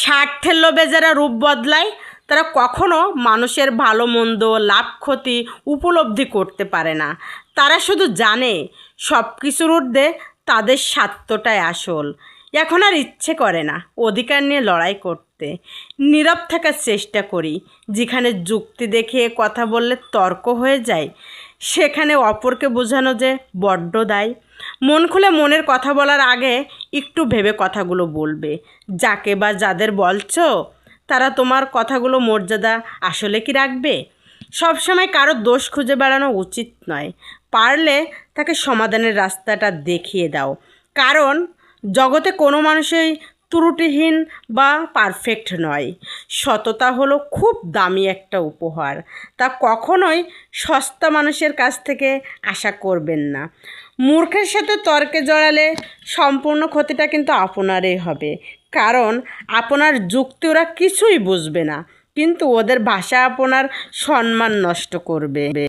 স্বার্থের লোভে যারা রূপ বদলায়, তারা কখনো মানুষের ভালো, মন্দ, লাভ, ক্ষতি, উপলব্ধি করতে পারে না। তারা শুধু জানে সব কিছুর ঊর্ধ্বে তাদের স্বার্থটাই আসল। এখন আর ইচ্ছে করে না অধিকার নিয়ে লড়াই করতে। নীরব থাকার চেষ্টা করি, যেখানে যুক্তি দেখে কথা বললে তর্ক হয়ে যায়, সেখানে অপরকে বোঝানো যে বড্ড দায়। মন খুলে মনের কথা বলার আগে একটু ভেবে কথাগুলো বলবে। যাকে বা যাদের বলছো, তারা তোমার কথাগুলো মর্যাদা আসলে কি রাখবে? সবসময় কারও দোষ খুঁজে বেড়ানো উচিত নয়। পারলে তাকে সমাধানের রাস্তাটা দেখিয়ে দাও। কারণ, জগতে কোনো মানুষই ত্রুটিহীন বা পারফেক্ট নয়। সততা হলো খুব দামি একটা উপহার। তা কখনোই সস্তা মানুষের কাছ থেকে আশা করবেন না। মূর্খের সাথে তর্কে জড়ালে সম্পূর্ণ ক্ষতিটা কিন্তু আপনারই হবে। কারণ আপনার যুক্তি ওরা কিছুই বুঝবে না। কিন্তু ওদের ভাষা আপনার সম্মান নষ্ট করবে।